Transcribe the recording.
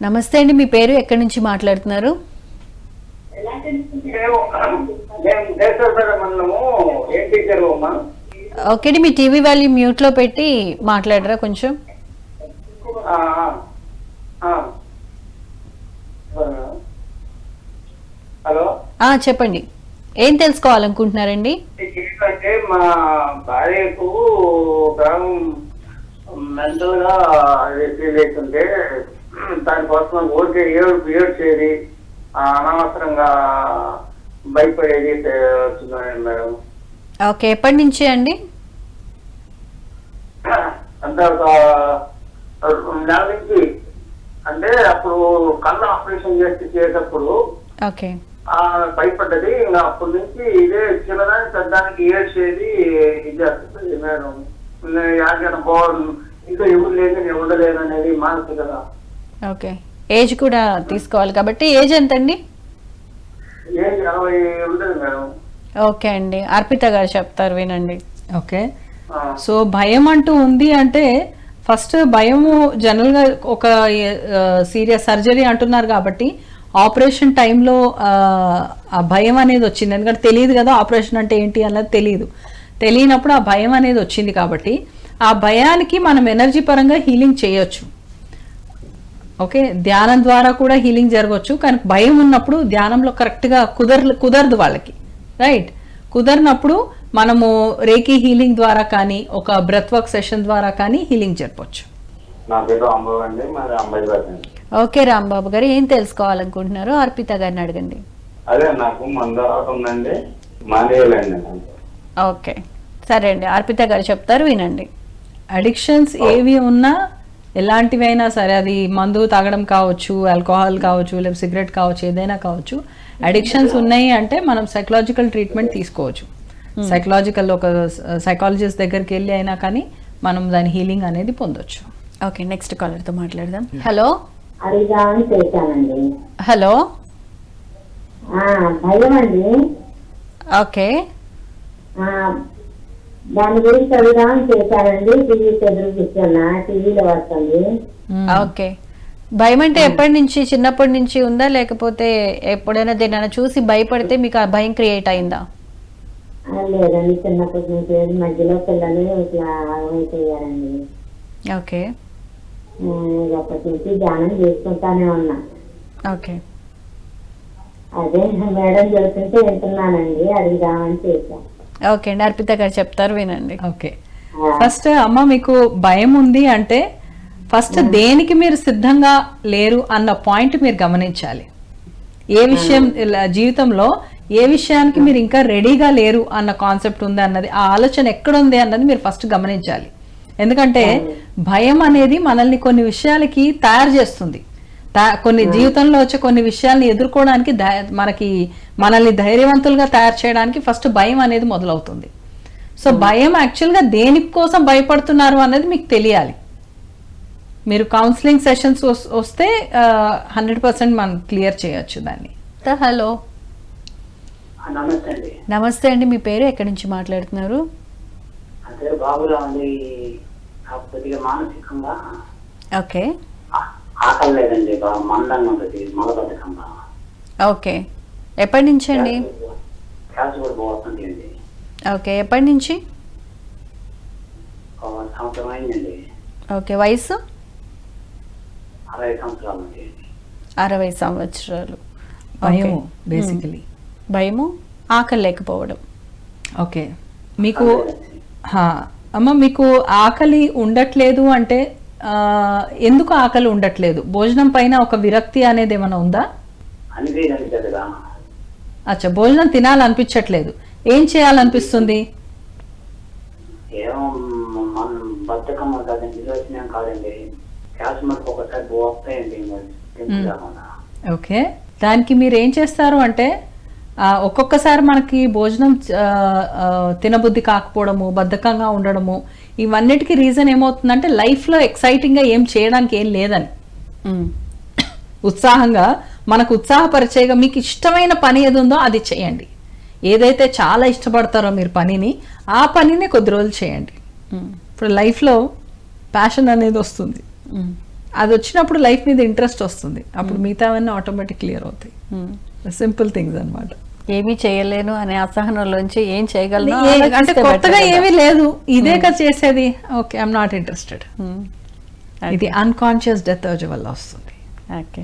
నమస్తే అండి మీ పేరు ఎక్కడి నుంచి మాట్లాడుతున్నారు? ఓకే అండి మీ టీవీ వాల్యూ మ్యూట్లో పెట్టి మాట్లాడరా కొంచెం? హలో చెప్పండి. ఏం తెలుసుకోవాలనుకుంటున్నారండి? అంటే మా భార్యకు మెంటల్గా ఫీల్ దానికోసం ఓకే ఏడు ఏడ్చేది అనవసరంగా భయపడేది వచ్చిందండి మేడం. ఓకే ఎప్పటి నుంచి అండి? అంటే ఒక నెలల నుంచి. అంటే అప్పుడు కళ్ళ ఆపరేషన్ చేసి చేసేటప్పుడు ఓకే. భయపడ్డది. ఇంకా అప్పటి నుంచి ఇదే చిన్నదానికి పెద్దానికి ఏడ్చేది ఇది చేస్తుంది మేడం. యాకైనా బాగుంది ఇంకా ఎవరు లేదు నేను ఉండలేను అనేది మానసు కదా ఓకే. ఏజ్ కూడా తీసుకోవాలి కాబట్టి ఏజ్ ఎంత అండి ఏం అరవై ఉండదు మేడం. ఓకే అండి. అర్పిత గారు చెప్తారు వినండి. ఓకే. సో భయం అంటూ ఉంది అంటే ఫస్ట్ భయము జనరల్గా ఒక సీరియస్ సర్జరీ అంటున్నారు కాబట్టి ఆపరేషన్ టైంలో ఆ భయం అనేది వచ్చింది. ఎందుకంటే తెలియదు కదా ఆపరేషన్ అంటే ఏంటి అన్నది తెలియదు. తెలియనప్పుడు ఆ భయం అనేది వచ్చింది కాబట్టి ఆ భయానికి మనం ఎనర్జీ పరంగా హీలింగ్ చేయొచ్చు. ఓకే? ధ్యానం ద్వారా కూడా హీలింగ్ జరగవచ్చు కానీ భయం ఉన్నప్పుడు ధ్యానంలో కరెక్ట్గా కుదర కుదరదు వాళ్ళకి. రైట్? కుదరినప్పుడు మనము రేకి హీలింగ్ ద్వారా కానీ ఒక బ్రెత్ వర్క్ సెషన్ ద్వారా కానీ హీలింగ్ అండి ఓకే రాంబాబు గారు ఏం తెలుసుకోవాలనుకుంటున్నారు? అర్పిత గారిని అడగండి. అదే ఉందండి నాకు ఓకే. సరే అండి అర్పిత గారు చెప్తారు వినండి. అడిక్షన్స్ ఏవి ఉన్నా ఎలాంటివైనా సరే అది మందు తాగడం కావచ్చు ఆల్కహాల్ కావచ్చు లేదా సిగరెట్ కావచ్చు ఏదైనా కావచ్చు అడిక్షన్స్ ఉన్నాయి అంటే మనం సైకలాజికల్ ట్రీట్మెంట్ తీసుకోవచ్చు. సైకలాజికల్ ఒక సైకాలజిస్ట్ దగ్గరికి వెళ్ళి అయినా కానీ మనం దాని హీలింగ్ అనేది పొందొచ్చు. ఓకే నెక్స్ట్ కాలర్తో మాట్లాడదాం. హలో హలో ఓకే దాని గురించి అడుగుదామని చేశానండి టీవీ ఎదురు కూర్చున్నా టీవీలో వస్తుంది. ఓకే. భయం అంటే ఎప్పటి నుంచి చిన్నప్పటి నుంచి ఉందా? లేకపోతే ఎప్పుడైనా దేనైనా చూసి భయపడితే మీకు ఆ భయం క్రియేట్ అయిందా? లేదండి. చిన్నప్పటి నుంచి. మధ్యలో పిల్లలు ఇట్లా ఆగమైపోయారండి ఓకే. అప్పటి నుంచి ధ్యానం చేసుకుంటానే ఉన్నా. ఓకే. అదే మేడం చెబుతుంటే వింటున్నానండి. అడుగుదామని చేశాను ఓకే అండి. అర్పిత గారు చెప్తారు వినండి. ఓకే. ఫస్ట్ అమ్మ మీకు భయం ఉంది అంటే ఫస్ట్ దేనికి మీరు సిద్ధంగా లేరు అన్న పాయింట్ మీరు గమనించాలి. ఏ విషయం ఇలా జీవితంలో ఏ విషయానికి మీరు ఇంకా రెడీగా లేరు అన్న కాన్సెప్ట్ ఉంది అన్నది ఆ ఆలోచన ఎక్కడ ఉంది అన్నది మీరు ఫస్ట్ గమనించాలి. ఎందుకంటే భయం అనేది మనల్ని కొన్ని విషయాలకి తయారు చేస్తుంది. కొన్ని జీవితంలో వచ్చే కొన్ని విషయాల్ని ఎదుర్కోవడానికి మనకి మనల్ని ధైర్యవంతులుగా తయారు చేయడానికి ఫస్ట్ భయం అనేది మొదలవుతుంది. సో భయం యాక్చువల్గా దేనికోసం భయపడుతున్నారు అన్నది మీకు తెలియాలి. మీరు కౌన్సిలింగ్ సెషన్స్ వస్తే హండ్రెడ్ పర్సెంట్ మనం క్లియర్ చేయొచ్చు దాన్ని. హలో. నమస్తే అండి. మీ పేరు ఎక్కడి నుంచి మాట్లాడుతున్నారు? ఓకే. ఆకలి లేదండి బాగా మందంగా ఉంటుంది మలబద్ధకంగా ఓకే. ఎప్పటి నుంచి అండి? కూడా పోతుంది అండి. ఓకే ఎప్పటి నుంచి? ఒక సంవత్సరం అయిందండి. ఓకే వయసు అరవై సంవత్సరాలు అరవై సంవత్సరాలు. భయము ఓకే. బేసికలీ భయము ఆకలి లేకపోవడం. ఓకే. మీకు హా, అమ్మ మీకు ఆకలి ఉండట్లేదు అంటే ఎందుకు ఆకలి ఉండట్లేదు? భోజనం పైన ఒక విరక్తి అనేది ఏమైనా ఉందా? అచ్చా భోజనం తినాలనిపించట్లేదు. ఏం చేయాలనిపిస్తుంది? ఓకే. దానికి మీరు ఏం చేస్తారు అంటే ఒక్కొక్కసారి మనకి భోజనం తినబుద్ధి కాకపోవడము బద్ధకంగా ఉండడము ఇవన్నిటికీ రీజన్ ఏమవుతుందంటే లైఫ్లో ఎక్సైటింగ్గా ఏం చేయడానికి ఏం లేదని. ఉత్సాహంగా మనకు ఉత్సాహపరిచేగా మీకు ఇష్టమైన పని ఏది ఉందో అది చేయండి. ఏదైతే చాలా ఇష్టపడతారో మీరు పనిని ఆ పనిని కొద్ది రోజులు చేయండి. ఇప్పుడు లైఫ్లో ప్యాషన్ అనేది వస్తుంది. అది వచ్చినప్పుడు లైఫ్ మీద ఇంట్రెస్ట్ వస్తుంది. అప్పుడు మిగతావన్నీ ఆటోమేటిక్ క్లియర్ అవుతాయి. సింపుల్ థింగ్స్ అన్నమాట. ఏమీ చేయలేను అనే అసహనంలోంచి ఏం చేయగలను అంటే కొత్తగా. ఏమీ లేదు. ఇదే కదా చేసేది. Okay I'm not interested Hmm. ఇది అన్కాన్షియస్ డెత్ వల్ల వస్తుంది. ఓకే